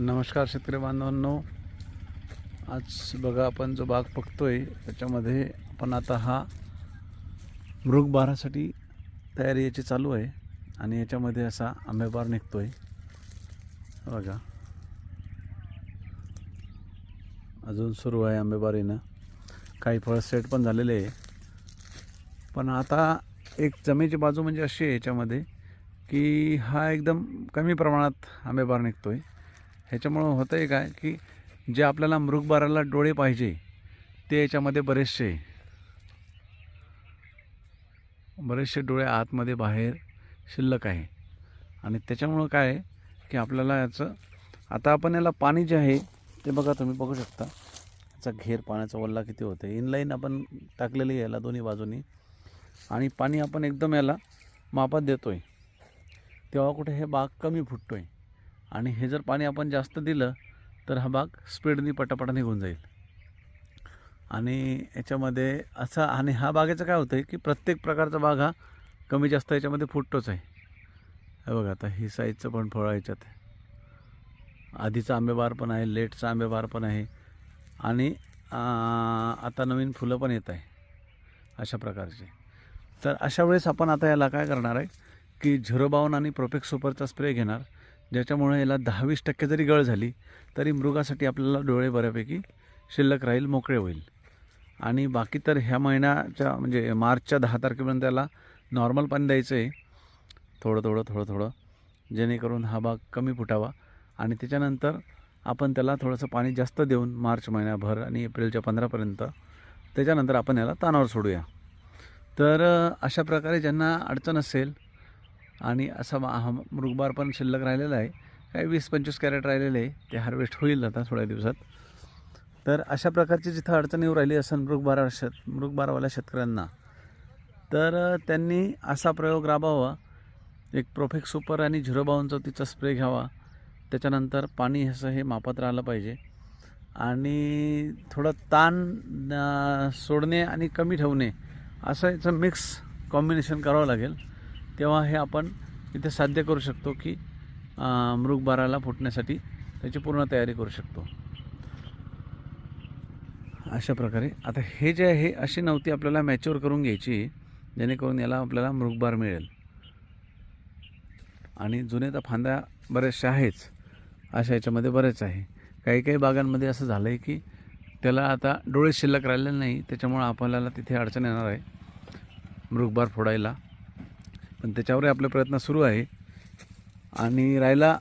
नमस्कार शेतकरी बांधवांनो. आज बघा आपण जो बाग बघतोय त्याच्यामध्ये आपण आता हा मृग बारासाठी तयारी याची चालू आहे आणि याच्यामध्ये असा आंबेबार निघतो आहे बघा. अजून सुरू आहे आंबेबारीनं काही फळ सेट पण झालेले आहे. पण आता एक जमेची बाजू म्हणजे अशी आहे याच्यामध्ये की हा एकदम कमी प्रमाणात आंबेबार आहे ह्याच्यामुळं होतं आहे काय की जे आपल्याला मृगबाराला डोळे पाहिजे ते याच्यामध्ये बरेचसे बरेचसे डोळे आतमध्ये बाहेर शिल्लक आहे. आणि त्याच्यामुळं काय आहे की आपल्याला याचं आता आपण याला पाणी जे आहे ते बघा तुम्ही बघू शकता. याचा घेर पाण्याचा वल्ला किती होतं इनलाईन आपण टाकलेली आहे याला दोन्ही बाजूनी. आणि पाणी आपण एकदम याला मापात देतो आहे तेव्हा कुठे हे बाग कमी फुटतो आहे आणि हे जर पाणी आपण जास्त दिलं तर हा बाग स्पीडनी पटापटा निघून जाईल. आणि याच्यामध्ये असा आणि हा बागेचं काय होतं आहे की प्रत्येक प्रकारचा बाग हा कमी जास्त याच्यामध्ये फुटतोच आहे. हे बघा आता ही साईजचं पण फळ आहे याच्यात. आधीचा आंबेबार पण आहे लेटचा आंबेबार पण आहे. आणि आता नवीन फुलं पण येत आहे अशा प्रकारचे. तर अशा वेळेस आपण आता याला काय करणार आहे की झिरोबावन आणि प्रोफेक्स सुपरचा स्प्रे घेणार. ज्याच्यामुळे याला दहा वीस टक्के जरी गळ झाली तरी मृगासाठी आपल्याला डोळे बऱ्यापैकी शिल्लक राहील मोकळे होईल. आणि बाकी तर ह्या महिन्याच्या म्हणजे मार्चच्या दहा तारखेपर्यंत त्याला नॉर्मल पाणी द्यायचं आहे. थोडं थोडं थोडं थोडं. जेणेकरून हा भाग कमी फुटावा. आणि त्याच्यानंतर आपण त्याला थोडंसं पाणी जास्त देऊन मार्च महिन्याभर आणि एप्रिलच्या पंधरापर्यंत त्याच्यानंतर आपण याला तानावर सोडूया. तर अशा प्रकारे ज्यांना अडचण असेल आणि असा हा मृगबार पण शिल्लक राहिलेला आहे. काही वीस पंचवीस कॅरेट राहिलेले आहे. ते हार्वेस्ट होईल आता थोड्या दिवसात. तर अशा प्रकारची जिथं अडचण येऊ राहिली असेल मृगबारा शेत मृगबारावाल्या शेतकऱ्यांना तर त्यांनी असा प्रयोग राबवावा. एक प्रोफेक्ट सुपर आणि झिरो बावन स्प्रे घ्यावा. त्याच्यानंतर पाणी असं हे मापात राहिलं पाहिजे. आणि थोडं ताण सोडणे आणि कमी ठेवणे असं याचं मिक्स कॉम्बिनेशन करावं लागेल. तेव्हा हे आपण इथे साध्य करू शकतो की मृगबाराला फुटण्यासाठी त्याची पूर्ण तयारी करू शकतो. अशा प्रकारे. आता हे जे आहे अशी नव्हती आपल्याला मॅच्युअर करून घ्यायची जेणेकरून याला आपल्याला मृगबार मिळेल. आणि जुने तर फांद्या बऱ्याचशा आहेच. अशा याच्यामध्ये बरेच आहे. काही काही बागांमध्ये असं झालं आहे की त्याला आता डोळे शिल्लक राहिलेले नाही त्याच्यामुळं आपल्याला तिथे अडचण येणार आहे. मृगबार फोडायला. पण त्याच्यावरही आपले प्रयत्न सुरू आहे. आणि राहिला